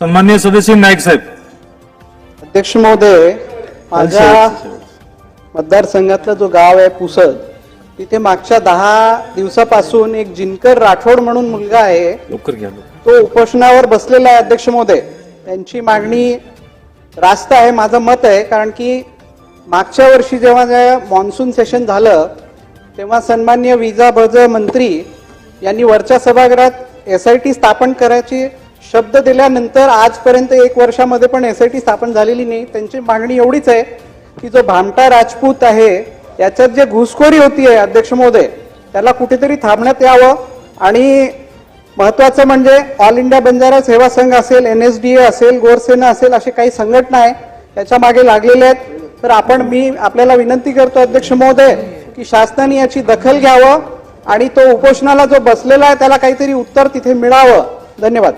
सन्मान्य सदस्य नाईक साहेब. अध्यक्ष महोदय माझ्या मतदारसंघातलं जो गाव आहे पुसद तिथे मागच्या दहा दिवसापासून एक जिनकर राठोड म्हणून मुलगा आहे. तो उपोषणावर बसलेला आहे अध्यक्ष महोदय. त्यांची मागणी रास्त आहे माझं मत आहे कारण की मागच्या वर्षी जेव्हा मॉन्सून सेशन झालं तेव्हा सन्मान्य विजा भज मंत्री यांनी वरच्या सभागृहात एस आय टी स्थापन करायची शब्द दिल्यानंतर आजपर्यंत एक वर्षामध्ये पण एस आय टी स्थापन झालेली नाही. त्यांची मागणी एवढीच आहे की जो भामटा राजपूत आहे याच्यात जे घुसखोरी होतीये अध्यक्ष महोदय त्याला कुठेतरी थांबण्यात यावं. आणि महत्वाचं म्हणजे ऑल इंडिया बंजारा सेवा संघ असेल एन एस डी ए असेल गोरसेना असेल असे काही संघटना आहे त्याच्यामागे लागलेले आहेत. तर आपण मी आपल्याला विनंती करतो अध्यक्ष महोदय की शासनाने याची दखल घ्यावं आणि तो उपोषणाला जो बसलेला आहे त्याला काहीतरी उत्तर तिथे मिळावं. धन्यवाद.